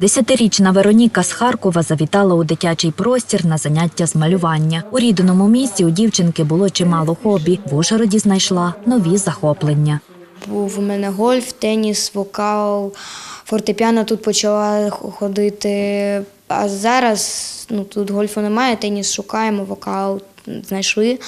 Десятирічна Вероніка з Харкова завітала у дитячий простір на заняття з малювання. У рідному місті у дівчинки було чимало хобі. В Ужгороді знайшла нові захоплення. Був у мене гольф, теніс, вокал, фортепіано тут почала ходити. А зараз ну, тут гольфу немає, теніс шукаємо, вокал знайшли.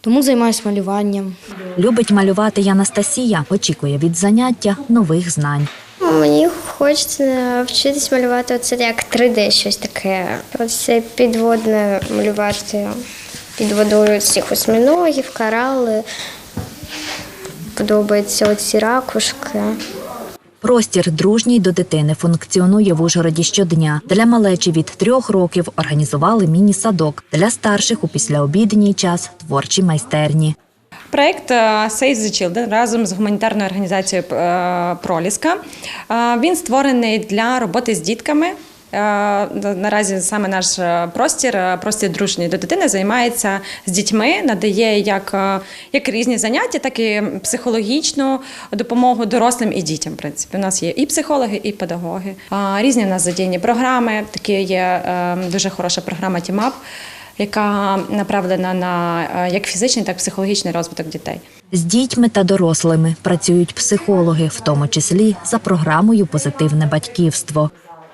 Тому займаюся малюванням. Любить малювати Анастасія, очікує від заняття нових знань. Мені хочеться вчитись малювати оце як 3D, щось таке. Оце підводне малювати під водою цих осьминогів, корали. Подобаються оці ракушки. Простір дружній до дитини функціонує в Ужгороді щодня. Для малечі від трьох років організували міні-садок. Для старших у післяобідній час творчі майстерні. Проект е, Save the Children разом з гуманітарною організацією е, Проліска. Е, Він створений для роботи з дітками. Наразі саме наш простір, простір дружньої до дитини, займається з дітьми, надає як, як різні заняття, так і психологічну допомогу дорослим і дітям. В принципі, у нас є і психологи, і педагоги. Різні у нас задіяні програми. Такі є дуже хороша програма Тімап яка направлена на е, як фізичний, так і психологічний розвиток дітей. З дітьми та дорослими працюють психологи, в тому числі за програмою Позитивне батьківство.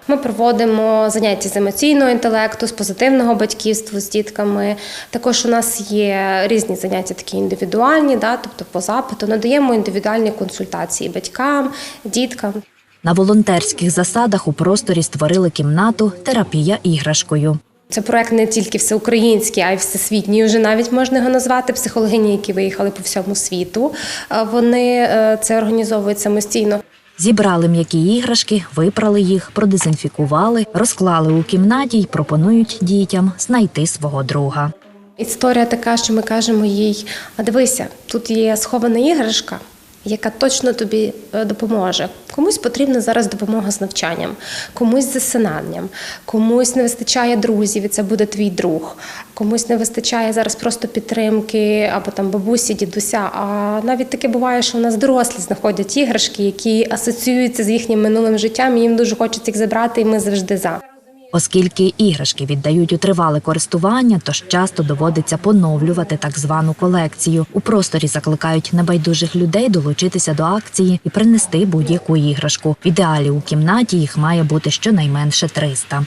Ми проводимо заняття з емоційного інтелекту, з позитивного батьківства з дітками. Також у нас є різні заняття, такі індивідуальні, да, тобто по запиту надаємо індивідуальні консультації батькам, діткам. На волонтерських засадах у просторі створили кімнату Терапія іграшкою. Це проект не тільки всеукраїнський, а й всесвітній. Вже навіть можна його назвати психологині, які виїхали по всьому світу. Е, Вони е, це організовують самостійно. Зібрали м'які іграшки, випрали їх, продезінфікували, розклали у кімнаті й пропонують дітям знайти свого друга. Історія така, що ми кажемо їй: а дивися, тут є схована іграшка, яка точно тобі е, допоможе. Комусь потрібна зараз допомога з навчанням, комусь з засинанням, комусь не вистачає друзів, і це буде твій друг. Комусь не вистачає зараз просто підтримки або там бабусі, дідуся. А навіть таке буває, що у нас дорослі знаходять іграшки, які асоціюються з їхнім минулим життям, і їм дуже хочеться їх забрати, і ми завжди за. Оскільки іграшки віддають у тривале користування, тож часто доводиться поновлювати так звану колекцію. У просторі закликають небайдужих людей долучитися до акції і принести будь-яку іграшку. В ідеалі у кімнаті їх має бути щонайменше 300.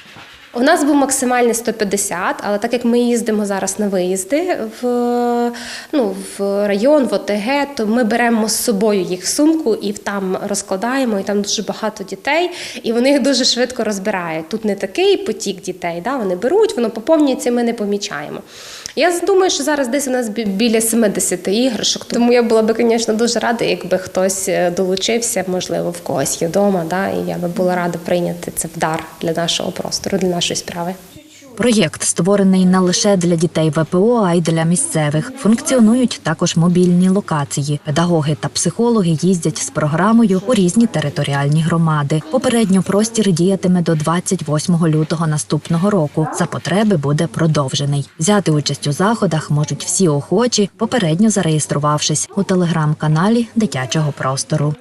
У нас був максимальний 150, але так як ми їздимо зараз на виїзди в, ну, в район, в ОТГ, то ми беремо з собою їх в сумку і там розкладаємо, і там дуже багато дітей, і вони їх дуже швидко розбирають. Тут не такий потік дітей, да? вони беруть, воно поповнюється, ми не помічаємо. Я думаю, що зараз десь у нас біля 70 іграшок, тому я була би, звісно, дуже рада, якби хтось е, долучився, можливо, в когось є вдома, да? і я би була рада прийняти це в дар для нашого простору, для нашої справи. Проєкт створений не лише для дітей ВПО, а й для місцевих. Функціонують також мобільні локації. Педагоги та психологи їздять з програмою у різні територіальні громади. Попередньо простір діятиме до 28 лютого наступного року. За потреби буде продовжений. Взяти участь у заходах можуть всі охочі, попередньо зареєструвавшись у телеграм-каналі дитячого простору.